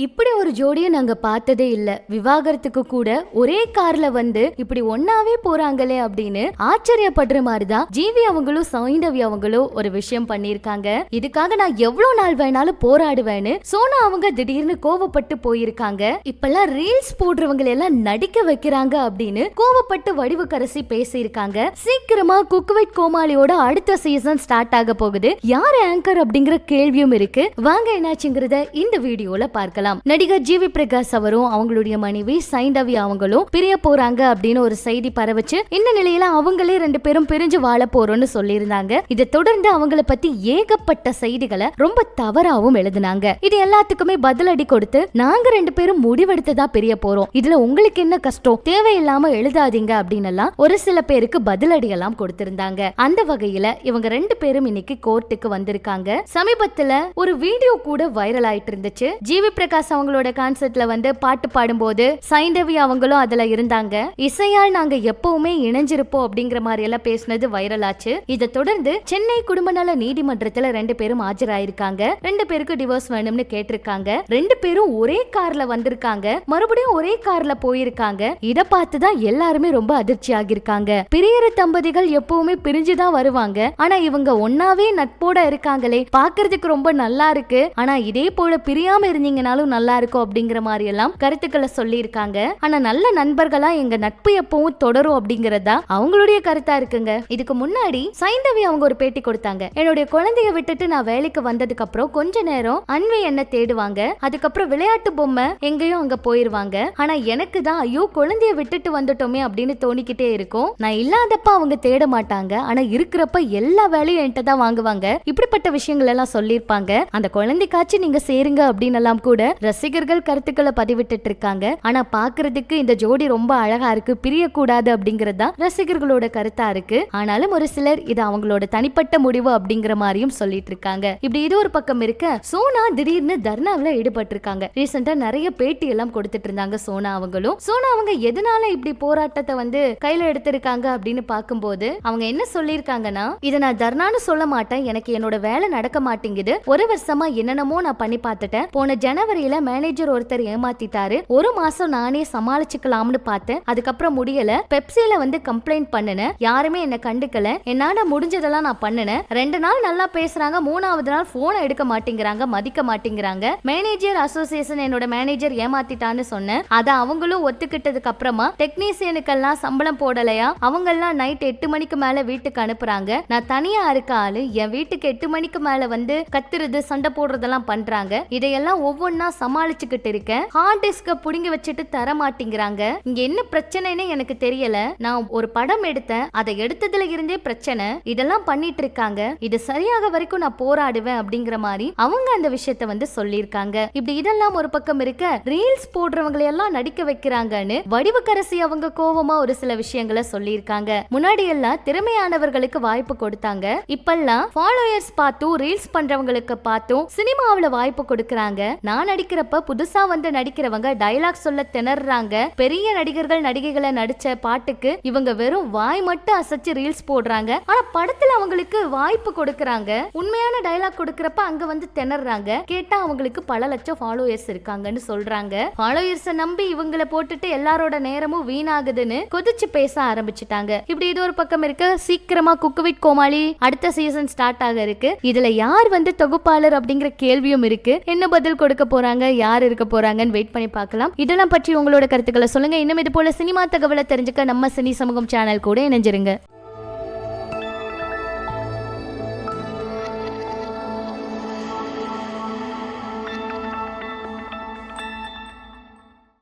இப்படி ஒரு ஜோடியை நாங்க பார்த்ததே இல்ல. விவாகரத்துக்கு கூட ஒரே கார்ல வந்து இப்படி ஒன்னாவே போறாங்களே அப்படின்னு ஆச்சரியப்படுற மாதிரிதான் ஜீவி அவங்களும் சைந்தவி அவங்களும் ஒரு விஷயம் பண்ணிருக்காங்க இதுக்காக நான் எவ்வளவு நாள் வேணாலும் போராடுவேன்னு சோனா அவங்க திடீர்னு கோவப்பட்டு போயிருக்காங்க. இப்பெல்லாம் ரீல்ஸ் போடுறவங்க எல்லாம் நடிக்க வைக்கிறாங்க அப்படின்னு கோவப்பட்டு வடிவுக்கரசி பேசியிருக்காங்க. சீக்கிரமா குக்வைட் கோமாளியோட அடுத்த சீசன் ஸ்டார்ட் ஆக போகுது. யார் ஆங்கர் அப்படிங்கிற கேள்வியும் இருக்கு. வாங்க என்னாச்சுங்கிறத இந்த வீடியோல பார்க்கலாம். நடிகர் ஜிவி பிரகாஷ் அவரும் அவங்களுடைய மனைவி சைந்தவி அவங்களும் பிரிய போறாங்க அப்படின்னு ஒரு செய்தி பரவச்சு. இந்த நிலையில அவங்களே ரெண்டு பேரும் பிரிஞ்சு வாழ போறோம்னு சொல்லியிருந்தாங்க. இதை தொடர்ந்து அவங்கள பத்தி ஏகப்பட்ட செய்திகளை ரொம்ப தவறாவும் எழுதினாங்க. இது எல்லாத்துக்குமே பதிலடி கொடுத்து நாங்க ரெண்டு பேரும் முடிவெடுத்ததா பிரிய போறோம். இதுல உங்களுக்கு என்ன கஷ்டம்? தேவையில்லாம எழுதாதீங்க அப்படின்னு எல்லாம் ஒரு சில பேருக்கு பதிலடி எல்லாம் கொடுத்திருந்தாங்க. அந்த வகையில இவங்க ரெண்டு பேரும் இன்னைக்கு கோர்ட்டுக்கு வந்திருக்காங்க. சமீபத்துல ஒரு வீடியோ கூட வைரல் ஆயிட்டு இருந்துச்சு. ஜிவி பிரகாஷ் அவங்களோட கான்செர்ட்ல வந்து பாட்டு பாடும்போது சைந்தவி அவங்களும் அதுல இருந்தாங்க. இசையால் நாங்க எப்பவுமே இணைஞ்சிருப்போம் அப்படிங்கிற மாதிரி எல்லாம் பேசினது வைரல் ஆச்சு இதை தொடர்ந்து சென்னை குடும்ப நல நீதிமன்றத்துல ரெண்டு பேரும் ஆஜராயிருக்காங்க. ரெண்டு பேருக்கும் டிவோர்ஸ் வேணும்னு கேட்டிருக்காங்க. ரெண்டு பேரும் ஒரே கார்ல வந்திருக்காங்க. மறுபடியும் ஒரே கார்ல போயிருக்காங்க. இத பார்த்துதான் எல்லாருமே ரொம்ப அதிர்ச்சி ஆகியிருக்காங்க பிரியற தம்பதிகள் எப்பவுமே பிரிஞ்சுதான் வருவாங்க. ஆனா இவங்க ஒன்னாவே நட்போட இருக்காங்களே. பாக்குறதுக்கு ரொம்ப நல்லா இருக்கு. ஆனா இதே போல பிரியாம இருந்தீங்கனாலும் நல்லா இருக்கும் அப்படிங்கிற மாதிரி எல்லாம் கருத்துக்களை சொல்லியிருக்காங்க. ஆனா நல்ல நண்பர்களா எங்க நட்பு எப்பவும் தொடரும் அப்படிங்கறதா அவங்களுடைய கருத்தா இருக்குங்க. இதுக்கு முன்னாடி சைந்தவி அவங்க ஒரு பேட்டி கொடுத்தாங்க. என்னுடைய குழந்தைய விட்டுட்டு நான் வேலைக்கு வந்ததுக்கு அப்புறம் கொஞ்ச நேரம் அன்வை என்ன தேடுவாங்க. அதுக்கப்புறம் விளையாட்டு பொம்மை எங்கேயும் அங்க போயிருவாங்க. ஆனா எனக்கு தான் ஐயோ குழந்தைய விட்டுட்டு வந்துட்டோமே அப்படின்னு தோணிக்கிட்டே இருக்கும். நான் இல்லாதப்ப அவங்க தேட மாட்டாங்க. ஆனா இருக்கிறப்ப எல்லா வேலையும் என்கிட்ட தான் வாங்குவாங்க. இப்படிப்பட்ட விஷயங்கள் எல்லாம் சொல்லியிருப்பாங்க. அந்த குழந்தைக்காச்சும் நீங்க சேருங்க அப்படின்னு எல்லாம் கூட ரசிகர்கள் கருத்துக்களை பதிவிட்டுட்டு இருக்காங்க ஆனா பாக்குறதுக்கு இந்த ஜோடி ரொம்ப அழகா இருக்கு பிரியக்கூடாது அப்படிங்கறது தான் ரசிகர்களோட கருத்தா இருக்கு. ஆனாலும் ஒரு சிலர் இது அவங்களோட தனிப்பட்ட முடிவு அப்படிங்கிற மாதிரியும் சொல்லிட்டு இருக்காங்க இப்படி இது ஒரு பக்கம் இருக்க சோனா திடீர்னு தர்ணாவில் ஈடுபட்டிருக்காங்க. ரீசெண்டா நிறைய பேட்டி எல்லாம் கொடுத்துட்டு இருந்தாங்க சோனா அவங்களும். சோனா அவங்க எதனால இப்படி போராட்டத்தை வந்து கையில எடுத்திருக்காங்க அப்படின்னு பார்க்கும்போது அவங்க என்ன சொல்லியிருக்காங்கன்னா இதை நான் தர்ணான்னு சொல்ல மாட்டேன். எனக்கு என்னோட வேலை நடக்க மாட்டேங்குது. ஒரு வருஷமா என்னென்னமோ நான் பண்ணி பார்த்துட்டேன். போன ஜனவரி ஜனவரியில மேனேஜர் ஒருத்தர் ஏமாத்திட்டாரு. ஒரு மாசம் நானே சமாளிச்சுக்கலாம்னு பார்த்தேன். அதுக்கப்புறம் முடியல. பெப்சில வந்து கம்ப்ளைண்ட் பண்ணினேன். யாருமே என்ன கண்டுக்கல. என்னால முடிஞ்சதெல்லாம் நான் பண்ணினேன். ரெண்டு நாள் நல்லா பேசுறாங்க. மூணாவது நாள் போனை எடுக்க மாட்டேங்கிறாங்க. மதிக்க மாட்டேங்கிறாங்க. மேனேஜர் அசோசியேஷன் என்னோட மேனேஜர் ஏமாத்திட்டான்னு சொன்னேன். அதை அவங்களும் ஒத்துக்கிட்டதுக்கு அப்புறமா டெக்னீசியனுக்கெல்லாம் சம்பளம் போடலையா? அவங்க எல்லாம் நைட் எட்டு மணிக்கு மேல வீட்டுக்கு அனுப்புறாங்க. நான் தனியா இருக்க ஆளு. என் வீட்டுக்கு எட்டு மணிக்கு மேல வந்து கத்துறது சண்டை போடுறதெல்லாம் பண்றாங்க. இதையெல்லாம் ஒவ்வொன்னா சமாளிச்சுக்கிட்டு இருக்கேன். ஹார்ட் டிஸ்க புடுங்கி வச்சுட்டு தர மாட்டேங்கிறாங்க இங்க என்ன பிரச்சனைன்னு எனக்கு தெரியல. நான் ஒரு படம் எடுத்தேன். அதை எடுத்ததுல இருந்தே பிரச்சனை. இதெல்லாம் பண்ணிட்டு இருக்காங்க. இது சரியாக வரைக்கும் நான் போராடுவேன் அப்படிங்கிற மாதிரி அவங்க அந்த விஷயத்த வந்து சொல்லியிருக்காங்க. இப்படி இதெல்லாம் ஒரு பக்கம் இருக்க ரீல்ஸ் போடுறவங்களை எல்லாம் நடிக்க வைக்கிறாங்கன்னு வடிவுக்கரசி அவங்க கோவமா ஒரு சில விஷயங்களை சொல்லியிருக்காங்க. முன்னாடி எல்லாம் திறமையானவர்களுக்கு வாய்ப்பு கொடுத்தாங்க. இப்பெல்லாம் ஃபாலோயர்ஸ் பார்த்தும் ரீல்ஸ் பண்றவங்களுக்கு பார்த்தும் சினிமாவுல வாய்ப்பு கொடுக்கறாங்க. நான் நடிக்கிறப்ப புதுசா வந்து நடிக்கிறவங்க டைலாக் சொல்ல திணறாங்க. பெரிய நடிகர்கள் நடிகைகளை நடிச்ச பாட்டுக்கு இவங்க வெறும் வாய் மட்டும் அசைச்சு ரீல்ஸ் போடுறாங்க. ஆனா படத்துல அவங்களுக்கு வாய்ப்பு கொடுக்கறாங்க. உண்மையான டைலாக் கொடுக்கறப்ப அங்க வந்து திணறாங்க. கேட்டா அவங்களுக்கு பல லட்சம் ஃபாலோயர்ஸ் இருக்காங்கன்னு சொல்றாங்க. ஃபாலோயர்ஸ நம்பி இவங்கள போட்டுட்டு எல்லாரோட நேரமும் வீணாகுதுன்னு கொதிச்சு பேச ஆரம்பிச்சிட்டாங்க. இப்படி இது ஒரு பக்கம் இருக்க. சீக்கிரமா குக்குவிட் கோமாளி அடுத்த சீசன் ஸ்டார்ட் ஆக இருக்கு. இதுல யார் வந்து தொகுப்பாளர் அப்படிங்கிற கேள்வியும் இருக்கு. என்ன பதில் கொடுக்க போறாங்க? போறாங்க யார் இருக்க போறாங்கன்னு வெயிட் பண்ணி பார்க்கலாம். இதெல்லாம் பற்றி உங்களோட கருத்துக்களை சொல்லுங்க. இன்னும் இது போல சினிமா தகவலை தெரிஞ்சுக்க நம்ம சினி சமூகம் சேனல் கூட இணைஞ்சிருங்க.